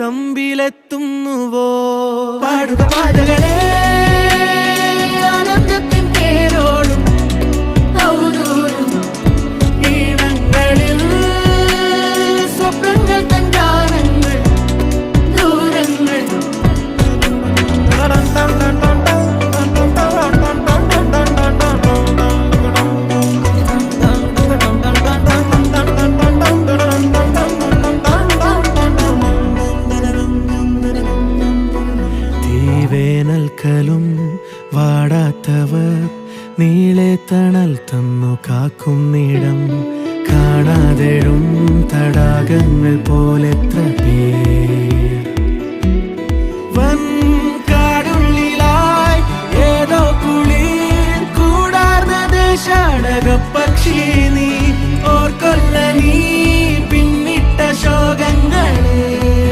തമ്പിലെത്തുന്നുവോ? പാടുക പാതകളെ വേനൽക്കലും വാടാത്തവർ നീളെ തണൽ തന്നു കാക്കുന്നിടം കാണാതെഴും തടാകങ്ങൾ പോലെത്ര പേ വന്ന